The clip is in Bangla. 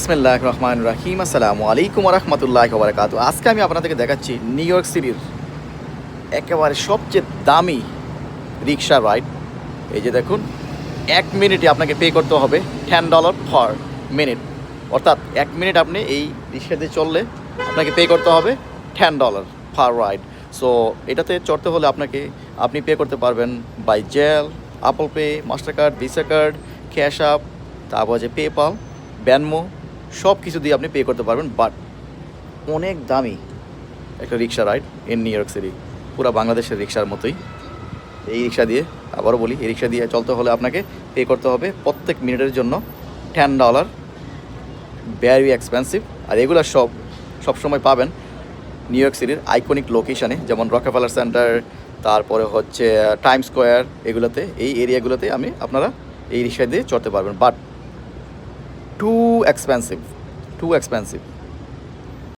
বিসমিল্লাহ রহমান রাহিম। আসসালামু আলাইকুম রহমতুল্লাহ বারাকাতু আজকে আমি আপনাদেরকে দেখাচ্ছি নিউ ইয়র্ক সিটির একেবারে সবচেয়ে দামি রিক্সা রাইড। এই যে দেখুন, এক মিনিটে আপনাকে পে করতে হবে টেন ডলার পার মিনিট অর্থাৎ এক মিনিট আপনি এই রিক্সাতে চললে আপনাকে পে করতে হবে ten dollar per ride so এটাতে চড়তে হলে আপনাকে, আপনি পে করতে পারবেন by Zelle Apple Pay Mastercard Visa card cash app তারপর যে পেপাল ব্যানমো সব কিছু দিয়ে আপনি পে করতে পারবেন বাট অনেক দামি একটা rickshaw ride in New York City পুরো বাংলাদেশের রিক্সার মতোই। এই রিক্সা দিয়ে, আবারও বলি, এই রিক্সা দিয়ে চলতে হলে আপনাকে পে করতে হবে প্রত্যেক মিনিটের জন্য টেন ডলার ভ্যারি এক্সপেন্সিভ আর এগুলো সব সবসময় পাবেন নিউ ইয়র্ক সিটির আইকনিক লোকেশানে যেমন রকেফেলার সেন্টার তারপরে হচ্ছে টাইম স্কোয়ার এগুলোতে, এই এরিয়াগুলোতে আমি আপনারা এই রিক্সা দিয়ে চড়তে পারবেন। But too expensive too expensive